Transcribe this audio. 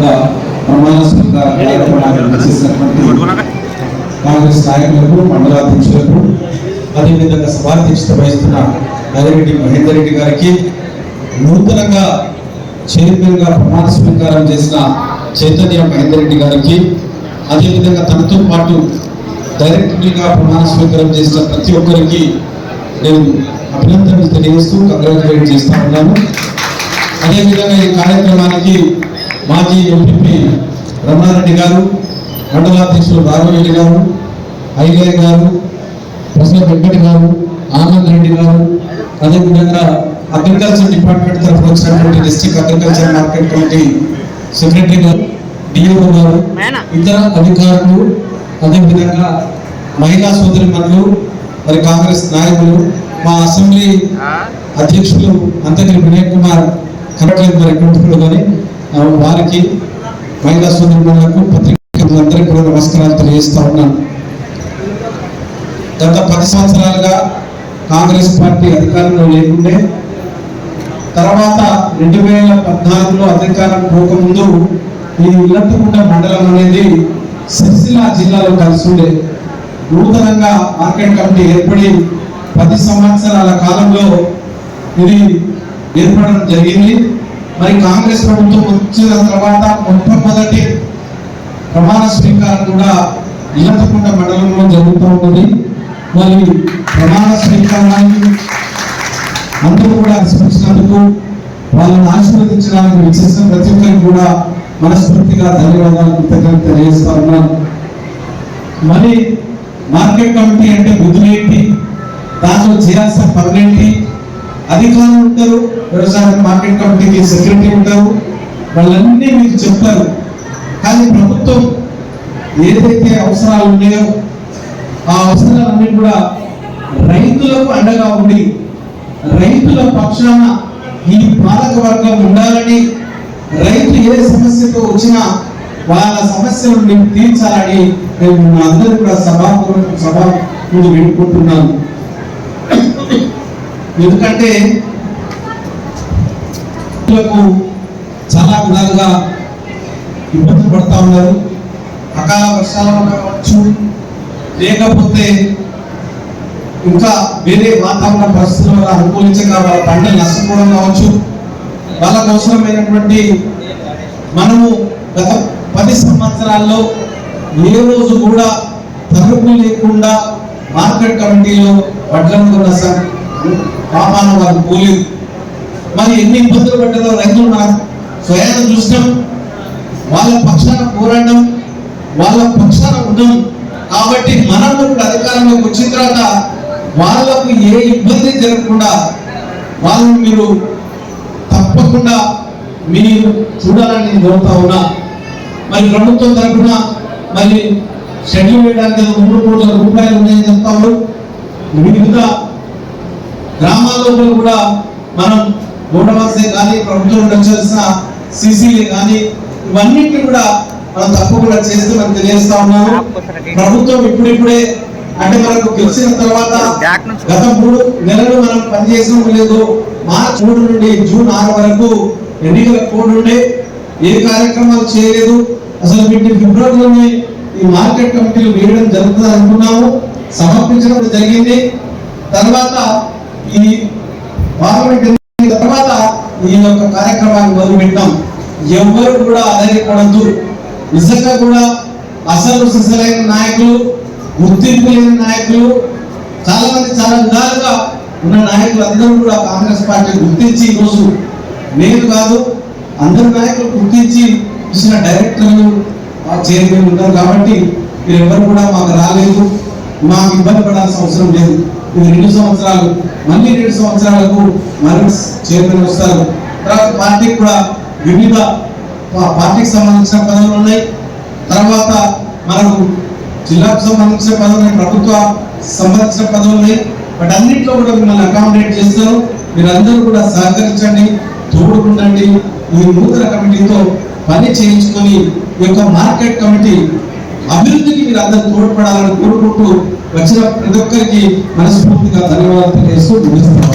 పాలకవర్గ ప్రమాణ స్వీకార కార్యక్రమాన్ని చేసినటువంటి కాంగ్రెస్ నాయకులకు మండలాధ్యక్షులకు అదేవిధంగా సభాధ్యక్షత వహిస్తున్న నదిరెడ్డి మహేందర్ రెడ్డి గారికి నూతనంగా చైర్మన్గా ప్రమాణ స్వీకారం చేసిన చైతన్య మహేందర్ రెడ్డి గారికి అదేవిధంగా తనతో పాటు డైరెక్టర్గా ప్రమాణ స్వీకారం చేసిన ప్రతి ఒక్కరికి నేను అభినందనలు తెలియజేస్తూ కంగ్రాచులేట్ చేస్తా ఉన్నాను. అదేవిధంగా ఈ కార్యక్రమానికి మాజీ ఎంపీ రమణారెడ్డి గారు మండలాధ్యక్షులు రాఘవరెడ్డి గారు ఐగయ్య గారు ప్రసన్న వెంకటి గారు ఆనంద్ రెడ్డి గారు అదేవిధంగా అగ్రికల్చర్ డిపార్ట్మెంట్ తరఫున వచ్చినటువంటి district agriculture market committee secretary గారు డిఓ గారు ఇతర అధికారులు అదేవిధంగా మహిళా సోదరి మనులు మరి కాంగ్రెస్ నాయకులు మా అసెంబ్లీ అధ్యక్షులు అంతగిరి వినయ్ కుమార్ కనట్లేదు మరి కుటుంబంలో కానీ వారికి మహిళా సోదరులకు పత్రికలందరికీ కూడా నమస్కారాలు తెలియజేస్తా ఉన్నాను. గత పది సంవత్సరాలుగా కాంగ్రెస్ పార్టీ అధికారంలో లేకుండే తర్వాత రెండు వేల పద్నాలుగులో అధికారం పోకముందు ఈ ఇల్లట్టుకుంట మండలం అనేది సిరిసిల్ల జిల్లాలో కలిసి ఉండే నూతనంగా మార్కెట్ కమిటీ ఏర్పడి పది సంవత్సరాల కాలంలో ఇది ఏర్పడడం జరిగింది. మరి కాంగ్రెస్ ప్రభుత్వం వచ్చిన తర్వాత మొట్టమొదటి ప్రమాణ స్వీకారం కూడా ఇల్లతకుంట మండలంలో జరుగుతూ ఉన్నది. మరి ప్రమాణ స్వీకారాన్ని అందరూ కూడా స్మరించినందుకు వాళ్ళని ఆశీర్వదించడానికి విచ్చేసిన ప్రతి ఒక్కరికి కూడా మనస్ఫూర్తిగా ధన్యవాదాలు కృతజ్ఞతలు తెలియజేస్తా ఉన్నాను. మరి మార్కెట్ కమిటీ అంటే బుద్ధులేంటి? దాంట్లో చేయాల్సిన పనులేంటి అధికారులు ఉంటారు వ్యవసాయ మార్కెట్ కమిటీకి సెక్రటరీ ఉంటారు వాళ్ళన్నీ మీకు చెప్తారు కానీ ప్రభుత్వం ఏదైతే అవసరాలు ఉన్నాయో ఆ అవసరాలన్నీ కూడా రైతులకు అండగా ఉండి రైతుల పక్షాన ఈ పాలక వర్గం ఉండాలని రైతు ఏ సమస్యతో వచ్చినా వాళ్ళ సమస్యలను తీర్చాలని మేము అందరూ కూడా సభాపూర్వక సభ ముందు వేడుకుంటున్నాను ఎందుకంటే చాలా విధాలుగా ఇబ్బంది పడుతూ ఉన్నారు. అకాల వర్షాల కావచ్చు లేకపోతే ఇంకా వేరే వాతావరణ పరిస్థితుల వల్ల అనుకూలించక వాళ్ళ పంటలు నష్టపోవడం కావచ్చు. వాళ్ళకు అవసరమైనటువంటి మనము గత పది సంవత్సరాల్లో ఏ రోజు కూడా తరుపు లేకుండా మార్కెట్ కమిటీలో వడ్లను కొన్న పాపాన వారు పోలేదు. మరి ఎన్ని ఇబ్బందులు పెట్టాలో రైతులు మనం స్వయాన చూసినాం. వాళ్ళ పక్షాన పోరాటం వాళ్ళ పక్షాన ఉండడం కాబట్టి మనం ఇప్పుడు అధికారంలోకి వచ్చిన తర్వాత వాళ్ళకు ఏ ఇబ్బంది జరగకుండా వాళ్ళని మీరు తప్పకుండా మీరు చూడాలని నేను కోరుతా ఉన్నా. మరి ప్రభుత్వం తరఫున మరి షెడ్యూల్ వేయడానికి మూడు కోట్ల రూపాయలు ఉన్నాయని చెప్తా ఉన్నారు. గ్రామాల్లో కూడా మనం గోడవాసే కానీ ప్రభుత్వం నచ్చాల్సిన సీసీలే కానీ ఇవన్నిటిని కూడా మనం తప్పకుండా చేస్తూ మనం తెలియజేస్తా ఉన్నాము. ప్రభుత్వం ఇప్పుడిప్పుడే అంటే మనకు గెలిచిన తర్వాత గత మూడు నెలలు మనం పనిచేసాం లేదు. మార్చ్ మూడు నుండి జూన్ ఆరు వరకు ఎన్నికల కోడ్ ఉండే. ఏ కార్యక్రమాలు చేయలేదు. అసలు వీటిని ఫిబ్రవరిలోనే ఈ మార్కెట్ కమిటీలు వేయడం జరుగుతుంది అనుకున్నాము. సమర్పించడం జరిగింది. తర్వాత ఈ పార్లమెంట్ ఎన్నికల తర్వాత ఈ యొక్క కార్యక్రమాన్ని మొదలుపెట్టాం. ఎవ్వరు కూడా అధైర్యపడద్దు నిజంగా కూడా అసలు సిసలైన నాయకులు గుర్తింపు లేని నాయకులు చాలా మంది చాలా విధాలుగా ఉన్న నాయకులు అందరూ కూడా కాంగ్రెస్ పార్టీ గుర్తించి ఈరోజు నేను కాదు అందరు నాయకులు గుర్తించి ఇచ్చిన డైరెక్టర్లు చైర్మన్ ఉన్నారు కాబట్టి మీరెవరు కూడా మాకు రాలేదు. మాకు ఇబ్బంది పడాల్సిన అవసరం లేదు. ఇది రెండు సంవత్సరాలు మళ్ళీ రెండు సంవత్సరాలకు మరో చైర్మన్ వస్తారు. తర్వాత పార్టీకి కూడా వివిధ పార్టీకి సంబంధించిన పదవులు ఉన్నాయి. తర్వాత మనకు జిల్లాకు సంబంధించిన పదవులు ఉన్నాయి, ప్రభుత్వ సంబంధించిన పదవులు ఉన్నాయి. బట్ అన్నింటిలో కూడా మిమ్మల్ని అకామిడేట్ చేస్తారు. మీరందరూ కూడా సహకరించండి తోడుకుండండి. ఈ నూతన కమిటీతో పని చేయించుకొని ఈ యొక్క మార్కెట్ కమిటీ అభివృద్ధికి మీరు అందరూ తోడ్పడాలని కోరుకుంటూ వచ్చిన ప్రతి ఒక్కరికి మనస్ఫూర్తిగా ధన్యవాదాలు తెలియజేస్తూ ముగిస్తున్నాం